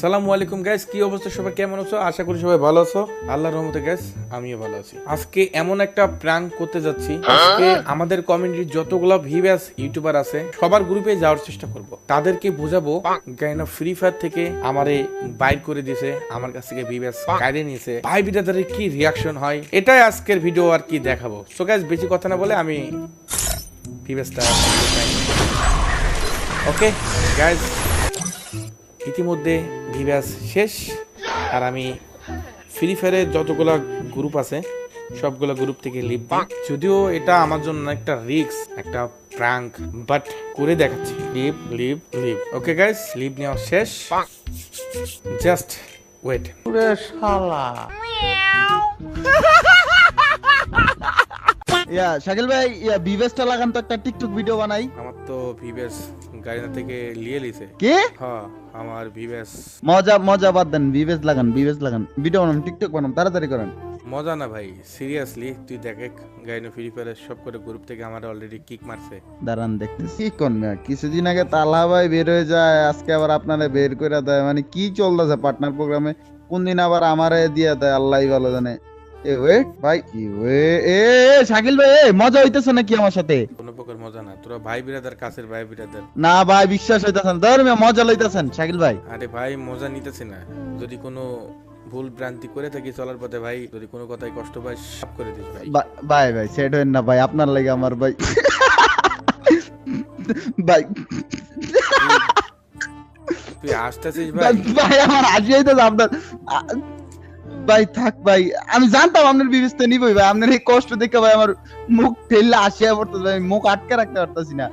আসসালামু আলাইকুম গাইস কি অবস্থা? সবাই কেমন আছো? আশা করি সবাই ভালো আছো। আল্লাহর রহমতে গাইস আমিও ভালো আছি। আজকে এমন একটা প্র্যাঙ্ক করতে যাচ্ছি। আজকে আমাদের কমিউনিটির যতগুলো ভিভাস ইউটিউবার আছে সবার গ্রুপে যাওয়ার চেষ্টা করব। তাদেরকে বোঝাবো গাইনা ফ্রি ফায়ার থেকে আমারে বাইর করে দিয়েছে আমার কাছ থেকে ভিভাস কাইরে নিয়েছে। ভাই বিটাদের কি রিয়াকশন হয়? এটাই আজকের ভিডিও আর কি দেখাবো। সো গাইস বেশি কথা না বলে আমি ভিভাসটা ওকে গাইস ইতিমধ্যে ভিভাস শেষ আর আমি ফ্রি ফায়ারের যতগুলো গ্রুপ আছে সবগুলো গ্রুপ থেকে লিভ দিই। যদিও এটা আমার জন্য একটা রিস্ক একটা প্রাঙ্ক বাট করে দেখাচ্ছি। Live live live okay guys live নেওয়া শেষ। জাস্ট ওয়েট পুরো শালা। ইয়া শাকিল ভাই ইয়া বিবেসটা লাগান তো একটা টিকটক ভিডিও বানাই। আমার তো ভিভাস গাড়ি থেকে লিছে। কে? হ্যাঁ আমার ভিভাস মজা মজা বাদ দেন লাগান লাগান। ভিডিও বানান টিকটক বানান তাড়াতাড়ি করেন। মজা না ভাই সিরিয়াসলি তুই দেখ গাইনো ফ্রি ফায়ারের সব করে গ্রুপ থেকে আমার অলরেডি কিক মারছে। দাঁড়ান দেখতেছি। কি কিছুদিন আগে তালা ভাই বের হয়ে যায় আজকে আবার আপনারা বের করে দেয়। মানে কি চলতেছে পার্টনার প্রোগ্রামে কোন দিন আবার আমারে দিয়ে দেয় আল্লাহই ভালো জানে। এ ওয়েট ভাই কি ওয়ে এ শাকিল ভাই এ, মজা হইতেছে নাকি আমার সাথে? কোনো প্রকার মজা তোরা ভাই বিরাদার কাছের ভাই বিরাদার। না ভাই বিশ্বাস হইতেছেন ধর মিয়া মজা লইতেছেন শাকিল ভাই। আরে ভাই মজা নিতেছি না। যদি কোনো ভুল ভ্রান্তি করে থাকি চলার পথে ভাই যদি কোনো কথায় কষ্ট পাই সব করে দিস ভাই। ভাই ভাই সেট হইন না ভাই আপনার লাগে আমার ভাই। ভাই। তুই আসতেছিস ভাই। ভাই আমার হাসি হইতেছে আপনার ভাই থাক ভাই। আমি জানতাম আপনার বিবেচনা নিবই ভাই। আপনার এই কষ্ট দেখে ভাই আমার মুখ ঠেললে আসিয়া পড়তেছে ভাই। মুখ আটকে রাখতে পারতাছি না।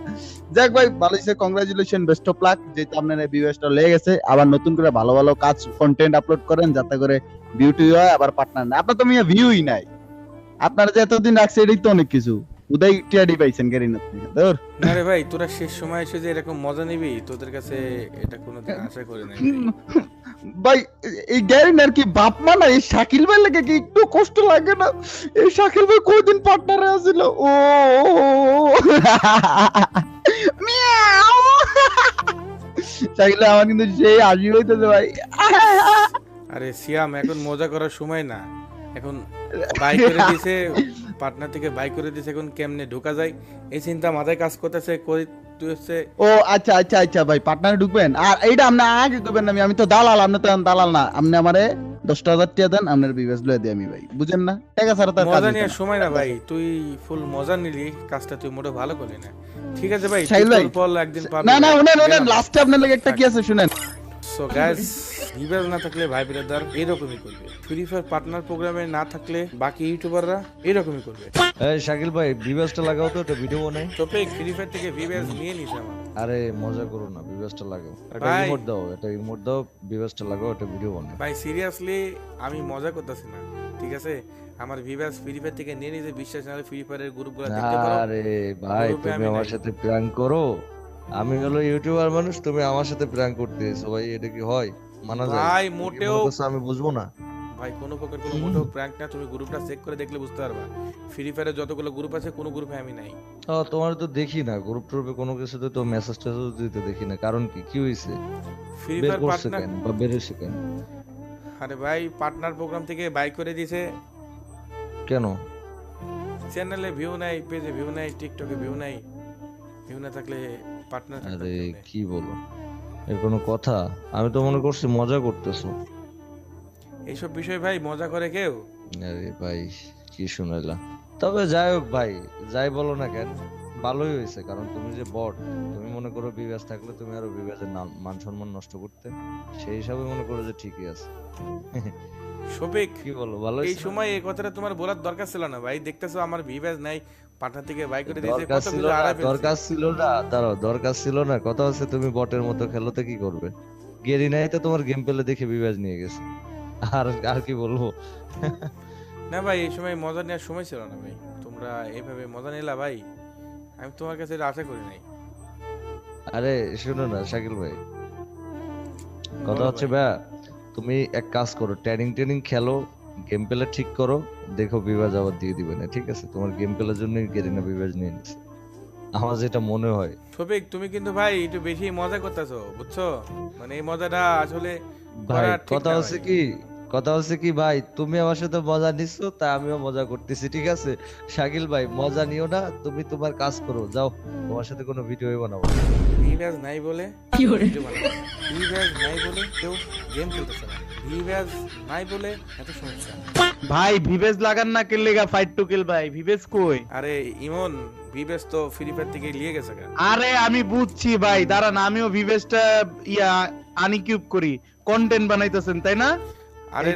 যাক ভাই ভালো হয়েছে। কংগ্রাচুলেশন বেস্ট অফ লাক যেহেতু আপনার এই বিবেচটা লেগে গেছে আবার নতুন করে ভালো ভালো কাজ কন্টেন্ট আপলোড করেন যাতে করে বিউটি হয় আবার পার্টনার না আপনার তো মিয়া ভিউই নাই। আপনার যে এতদিন রাখছে এটাই তো অনেক কিছু। উদয় টিয়াডি পাইছেন গেরিনা ধর। আরে ভাই তোরা শেষ সময় এসে যে এরকম মজা নিবি তোদের কাছে এটা কোনোদিন আশা করি নাই ভাই এই গ্যারিনার কি বাপ মা না? এই শাকিল ভাই লাগে কি একটু কষ্ট লাগে না? এই শাকিল ভাই কয়দিন পার্টনারে আছিল? ও মিয়াও! শাকিল আমার কিন্তু সেই হাসি হইতেছে ভাই। আরে সিয়াম এখন মজা করার সময় না। এখন বাই করে দিছে পাটনা থেকে বাই করে দিছে এখন কেমনে ঢোকা যায়? এই চিন্তা মাথায় কাজ করতেছে তুই হচ্ছে ও আচ্ছা আচ্ছা আচ্ছা ভাই পার্টনারে ঢুকবেন। আর এইটা আপনি আগে করবেন আমি আমি তো দালাল আপনি তো দালাল না। আপনি আমারে দশটা হাজার টাকা দেন আপনার বিবেচ লয়ে দিই আমি ভাই। বুঝেন না? টাকা ছাড়া তার মজা নিয়ে সময় না ভাই। তুই ফুল মজা নিলি কাজটা তুই মোটে ভালো করলি না। ঠিক আছে ভাই ভাই, একদিন না না লাস্টে আপনার লাগে একটা কি আছে শুনেন। সো গাইস ভিভাস না থাকলে ভাই ব্রাদার এরকমই করবে। ফ্রি ফায়ার পার্টনার প্রোগ্রামে না থাকলে বাকি ইউটিউবাররা এরকমই করবে। এই শাকিল ভাই বিবাসটা লাগাও তো একটা ভিডিও বানাই। তোপে ফ্রি ফায়ার থেকে ভিভাস নিয়ে নিস আমার। আরে মজা করো না বিবাসটা লাগাও। একটা। রিমোট দাও একটা রিমোট দাও বিবাসটা লাগাও একটা ভিডিও বানাই ভাই সিরিয়াসলি আমি মজা করতেছি না ঠিক আছে? আমার ভিভাস ফ্রি ফায়ার থেকে নিয়ে নিয়েছে বিশ্বাস না ফ্রি ফায়ারের গ্রুপগুলো দেখতে পারো। আরে ভাই তুমি আমি আমার সাথে প্র্যাঙ্ক করো। আমি হলো ইউটিউবার মানুষ তুমি আমার সাথে প্র্যাঙ্ক করতে এসো ভাই এটা কি হয়? মানা যায়? ভাই মোটেও আমি বুঝব না। ভাই কোনো প্রকার কোনো মোটেও প্র্যাঙ্ক না তুমি গ্রুপটা চেক করে দেখলে বুঝতে পারবা। ফ্রি ফায়ারের যতগুলো গ্রুপ আছে কোনো গ্রুপে আমি নাই। ও, তোমার তো দেখি না গ্রুপ ট্রুপে কোনো কিছুতে তো মেসেজ টেসেজ দিতে দেখি না কারণ কি? কি হয়েছে ফ্রি ফায়ার পার্টনার বা বেরোছে কেন? আরে ভাই পার্টনার প্রোগ্রাম থেকে বাই করে দিয়েছে কেন? চ্যানেলে ভিউ নাই পেজে ভিউ নাই টিকটকে ভিউ নাই। ভিউ না থাকলে পার্টনার আরে কি বলো? এর কোনো কথা? আমি তো মনে করছি মজা করতেছো। এইসব বিষয় ভাই মজা করে কেউ? আরে ভাই কি শুনাইলা? তবে যাই হোক ভাই যাই বলো না কেন ভালোই হয়েছে কারণ তুমি যে বট তুমি মনে করো বিবাস থাকলে তুমি আরও বিবাসের নাম মান সম্মান নষ্ট করতে। সেই হিসাবে মনে করো যে ঠিকই আছে। শফিক কি বলো ভালো এই সময় এই কথাটা তোমার বলার দরকার ছিল না ভাই। দেখতেছো আমার ভিভাস নাই পার্টনার থেকে বাই করে দিয়েছে কত ছিল দরকার ছিল না দাঁড়াও দরকার ছিল না কথা হচ্ছে তুমি বটের মতো খেলোতে কি করবে? গেরি নাই তো তোমার গেম পেলে দেখে বিবাস নিয়ে গেছে। আর আর কি বলব? না ভাই এই সময় মজা নেওয়ার সময় ছিল না ভাই। তোমরা এইভাবে মজা নিলা ভাই? আমি তোমার কাছে এটা আশা করি নাই। আরে শোনো না শাকিল ভাই। কথা হচ্ছে ভাই। তুমি এক কাজ করো ট্রেনিং ট্রেনিং খেলো গেম পেলে ঠিক করো দেখো বিভাজ আবার দিয়ে দিবে না ঠিক আছে? তোমার গেম পেলের জন্যই গেরিনা বিভাজ নিয়ে নিছে। আমার যেটা মনে হয়। শফিক তুমি কিন্তু ভাই একটু বেশি মজা করতেছো বুঝছ? মানে এই মজাটা আসলে ভাই কথা হচ্ছে কি? কথা হচ্ছে কি ভাই তুমি আমার সাথে মজা নিচ্ছ তাই আমিও মজা করতেছি ঠিক আছে? শাকিল ভাই মজা নিও না তুমি তোমার কাজ করো যাও। তোমার সাথে কোনো ভিডিও বানাবো। না। ভিভ্যাস নাই বলে ভিডিও বানাবো। ভিভ্যাস নাই বলে কেউ গেম খেলতেছে না। ভিভ্যাস নাই বলে এত সমস্যা ভাই ভিভেজ লাগান না কেলে গা ফাইট টু কিল ভাই। ভিভেজ কই? আরে ইমন ভিভ্যাস তো ফ্রি ফায়ার থেকে লিয়ে গেছে আরে আমি বুঝছি ভাই। দাঁড়ান আমিও ভিভেজটা ইয়া আনিকিউব করি। কন্টেন্ট বানাইতেছেন তাই না? আরে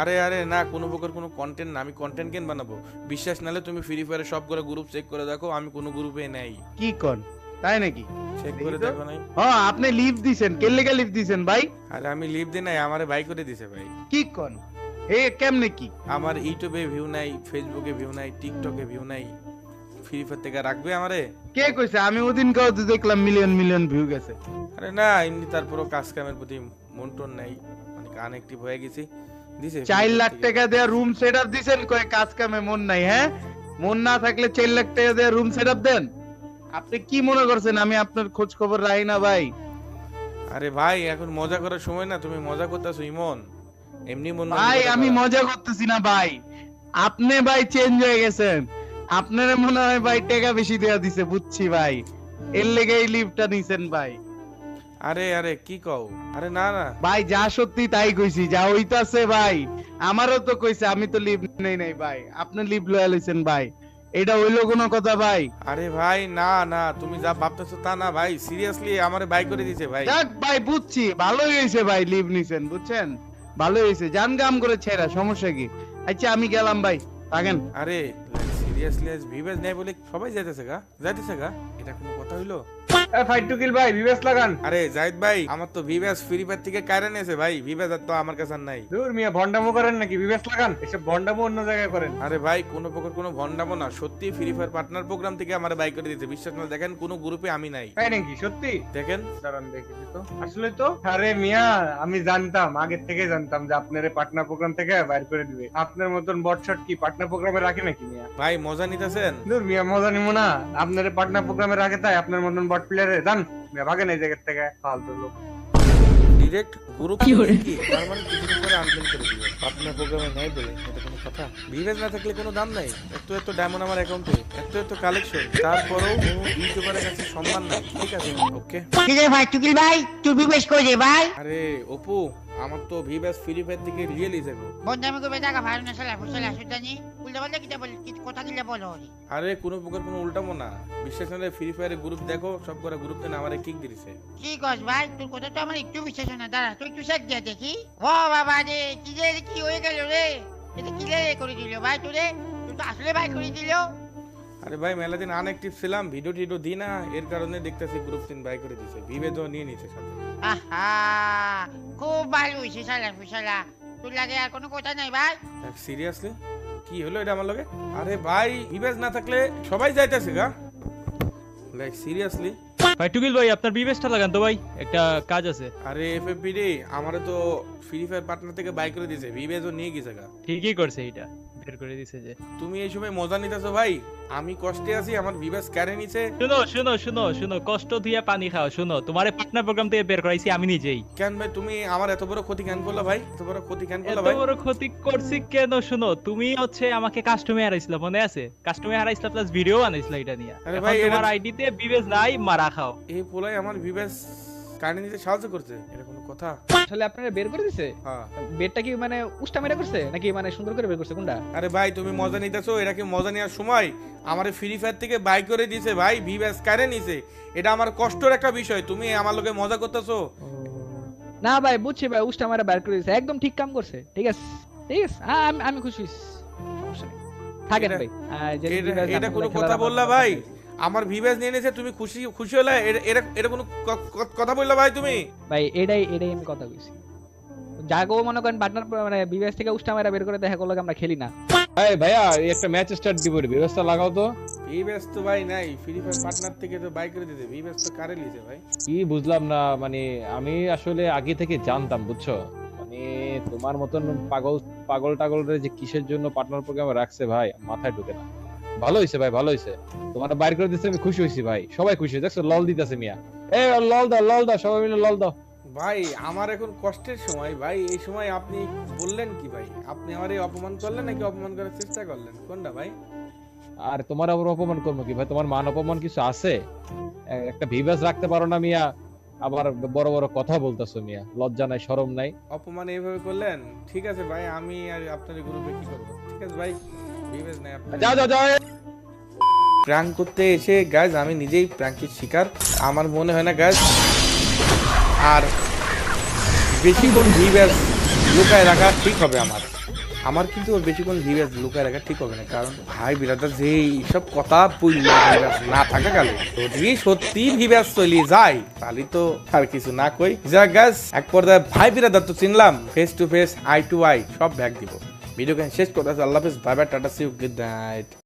আরে আরে না কোনো প্রকার কোনো কন্টেন্ট না। আমি কন্টেন্ট কেন বানাবো? বিশ্বাস নালে তুমি ফ্রি ফায়ারে সব করে গ্রুপ চেক করে দেখো আমি কোনো গ্রুপে নাই। কি কন তাই নাকি? চেক করে দেখো নাই। হ্যাঁ আপনি লিভ দিছেন। কে লিভ দিছেন ভাই? আরে আমি লিভ দিই নাই আমারে বাই করে দিছে ভাই। কি কন? এ কেমনে কি? আমার ইউটিউবে ভিউ নাই ফেসবুকে ভিউ নাই টিকটকে ভিউ নাই। ফ্রি ফায়ার থেকে রাখবে আমারে? কে কইছে? আমি ওদিন কাউ দেখলাম মিলিয়ন মিলিয়ন ভিউ গেছে। আরে না এমনি তারপরও কাজ কামের প্রতি মন টন নাই। মানে আনএক্টিভ হয়ে গেছি। দিছে চার লাখ টাকা দেয়া রুম সেট আপ দিছেন কয় কাজ কামে মন নাই হ্যাঁ? মন না থাকলে চার লাখ টাকা দেয়া রুম সেট আপ দেন? আপনি কি মনে করছেন? আমি আপনার খোঁজ খবর রাখি না ভাই। আরে ভাই এখন মজা করার সময় না তুমি মজা করতেছো ইমন। এমনি মন মন ভাই আমি মজা করতেছি না ভাই। আপনি ভাই চেঞ্জ হয়ে গেছেন। আপনার মনে হয় ভাই টাকা বেশি দেয়া দিছে বুঝছি ভাই। এর লেগে এই লিফটটা নিছেন ভাই। আরে আরে কি কও? আরে না না। ভাই যা সত্যি তাই কইছি যা হইতাছে ভাই। আমারও তো কইছে আমি তো লিভ নেই নাই ভাই। আপনি লিভ লয়া লইছেন ভাই। এটা হইল কোনো কথা ভাই। আরে ভাই না না তুমি যা ভাবতেছো তা না ভাই সিরিয়াসলি আমারে বাই করে দিছে ভাই। যাক ভাই বুঝছি ভালোই হয়েছে ভাই লিভ নিছেন বুঝছেন? ভালোই হয়েছে জান গাম করে ছেড়া সমস্যা কি? আচ্ছা আমি গেলাম ভাই থাকেন। আরে সিরিয়াসলি আজ ভিভেজ নাই বলে সবাই যাইতেছে গা যাইতেছে গা এটা কোনো কথা হইল? ফাইট টু কিল ভাই বিবেশ লাগান। আরে জাহিদ ভাই আমার তো ভিভেজ ফ্রি ফায়ার থেকে কায়রা নিয়েছে ভাই ভিভেজ আর তো আমার কাছে নাই। দূর মিয়া ভন্ডামো করেন নাকি? বিবেশ লাগান এসব ভন্ডামো অন্য জায়গায় করেন। আরে ভাই কোনো প্রকার কোনো ভন্ডামো না সত্যি ফ্রি ফায়ার পার্টনার প্রোগ্রাম থেকে আমার বাই করে দিতে বিশ্বাস না দেখেন কোনো গ্রুপে আমি নাই। তাই নাকি সত্যি? দেখেন। দাঁড়ান দেখেছি তো। আসলে তো? আরে মিয়া আমি জানতাম আগের থেকে জানতাম যে আপনার পার্টনার প্রোগ্রাম থেকে বাইর করে দিবে। আপনার মতন বটশট কি পার্টনার প্রোগ্রামে রাখে নাকি মিয়া? ভাই মজা নিতেছেন? দূর মিয়া মজা নিমো না। আপনার পার্টনার প্রোগ্রামে রাখে তাই আপনার মতন বট প্লেয়ারে জান? ভাগেন এই জায়গা থেকে ফালতু লোক। ডিরেক্ট গ্রুপ কি তার মানে কিছুদিন করে আনবেন করে দিবে। পার্টনার প্রোগ্রামে নাই বলে এটা কোনো কথা? ভিভেজ না থাকলে কোনো দাম নাই। এত এত ডায়মন্ড আমার অ্যাকাউন্টে এত এত কালেকশন তারপরেও ইউটিউবারের কাছে সম্মান নাই। ঠিক আছে? ওকে ঠিক আছে ভাই টুকিল ভাই তুই বিবেশ করে দে ভাই? আরে অপু আমার তো ভিভেজ ফ্রি ফায়ার থেকে লিয়ে লিছে গো। বন্ধু করবে টাকা ভাই না সালা ফুসলা সুদানি উল্টা পাল্টা কিটা বল কি কথা দিলে বলো আরে কোনো প্রকার কোনো উল্টামো না। বিশ্বাস না ফ্রি ফায়ারের গ্রুপ দেখো সব করে গ্রুপ না আমারে কিক দিছে। কি কস ভাই? তোর কথা তো আমার একটু বিশ্বাস না। দাঁড়া তুই একটু শেখ দিয়ে দেখি। ও বাবা রে কি রে কি হয়ে গেল রে? এটা কি রে করে দিল ভাই তোরে? তুই তো আসলে ভাই করে দিল। আরে ভাই মেলা দিন আনএক্টিভ ছিলাম ভিডিও টিডিও দিই না এর কারণে দেখতেছি গ্রুপ তিন বাই করে দিছে ভিভেজও নিয়ে নিছে সাথে। আহা খুব ভালো হয়েছে সালা ফুসলা তোর লাগে আর কোনো কথা নাই ভাই? সিরিয়াসলি কি হলো এটা আমার লগে? আরে ভাই ভিভেজ না থাকলে সবাই যাইতেছে গা। লাইক সিরিয়াসলি ভাই টুকিল ভাই আপনার বিবেশটা লাগান তো ভাই একটা কাজ আছে। আরে এফএফপি রে আমারে তো ফ্রি ফায়ার পার্টনার থেকে বাই করে দিছে ভিভেজও নিয়ে গেছে গা। ঠিকই করছে এটা। বের করে দিছে যে। তুমি এই সময় মজা নিতেছো ভাই? আমি কষ্টে আছি আমার ভিভেজ ক্যারে নিছে। শুনো শুনো শুনো শুনো কষ্ট দিয়ে পানি খাও শুনো তোমার পার্টনার প্রোগ্রাম থেকে বের করাইছি আমি নিজেই। কেন ভাই তুমি আমার এত বড় ক্ষতি কেন করলা ভাই? এত বড় ক্ষতি কেন করলা ভাই? এত বড় ক্ষতি করছি কেন শুনো তুমি হচ্ছে আমাকে কাস্টমে হারাইছিল মনে আছে? কাস্টমে হারাইছিল প্লাস ভিডিও বানাইছিল এটা নিয়ে। আরে ভাই, তোমার আইডিতে বিবেশ নাই মারা খাও। এই পোলাই আমার ভিভেজ কানে নিতে সাহায্য করছে? এটা কোনো কথা? আসলে আপনারা বের করে দিছে? হ্যাঁ। বেডটা কি মানে উষ্টা মেরে করছে? নাকি মানে সুন্দর করে বের করছে? কোনটা? আরে ভাই তুমি মজা নিতেছো এটা কি মজা নেওয়ার সময়? আমার ফ্রি ফায়ার থেকে বাই করে দিছে ভাই ভিভেজ কারে নিছে। এটা আমার কষ্টের একটা বিষয় তুমি আমার লোকে মজা করতেছো? না ভাই বুঝছি ভাই উষ্টা মেরে বের করে দিছে। একদম ঠিক কাম করছে। ঠিক আছে ঠিক আছে? আ, আমি আমি খুশি থাকেন ভাই। এটা কোনো কথা বললা ভাই। আমার ভিভেজ নিয়ে নিয়েছে তুমি খুশি খুশি হলে এটা এটা- কোনো কথা বললা ভাই তুমি? ভাই এটাই এটাই আমি কথা কইছি জাগো মনে করেন পার্টনার মানে বিবেশ থেকে উষ্টা মেরা বের করে দেখা করল আমরা খেলি না? এই ভাইয়া এই একটা ম্যাচ স্টার্ট দিব রে, ব্যবস্থা লাগাও তো। ভিভেজ তো ভাই নাই ফ্রি ফায়ার পার্টনার থেকে তো বাই করে দিতে ভিভেজ তো কারে লিছে ভাই? কি বুঝলাম না মানে আমি আসলে আগে থেকে জানতাম বুঝছ? মানে তোমার মতন পাগল পাগল টাগলরে যে কিসের জন্য পার্টনার প্রোগ্রামে রাখছে ভাই মাথায় ঢুকে না। ভালো হইছে ভাই ভালো হইছে। তোমার বাইর করে দিচ্ছে আমি খুশি হইছি ভাই। সবাই খুশি দেখছ লল দিতেছে মিয়া। এ লল দাও লল দাও সবাই মিলে লল দাও। ভাই আমার এখন কষ্টের সময়। ভাই এই সময় আপনি বললেন কি ভাই? আপনি আমার অপমান করলেন নাকি অপমান করার চেষ্টা করলেন? কোনটা ভাই? আর তোমার আবার অপমান করব কি ভাই? তোমার মান অপমান কিছু আছে? একটা ভিভাস রাখতে পারো না মিয়া। আবার বড় বড় কথা বলতেছো মিয়া। লজ্জা নাই শরম নাই। অপমান এইভাবে করলেন? ঠিক আছে ভাই আমি আর আপনার গ্রুপে কি করব? ঠিক আছে ভাই। যাও যাও যাও প্র্যাঙ্ক করতে এসে গাইজ আমি নিজেই প্র্যাঙ্কের শিকার। আমার মনে হয় না গাইজ আর বেশিক্ষণ ভিভ্যাস লুকায় রাখা ঠিক হবে আমার। আমার কিন্তু ওর বেশিক্ষণ ভিভ্যাস লুকায় রাখা ঠিক হবে না কারণ ভাই বিরাদার যে সব কথা পুইলা না থাকা গেল যদি সত্যি ভিভ্যাস চলিয়ে যায় তাহলে তো আর কিছু না কই। যা গাছ এক পর্যায়ে ভাই বিরাদার তো চিনলাম face to face eye to eye সব ব্যাগ দিব। ভিডিও শেষ করতে আল্লাহ হাফিজ bye bye tata see you good night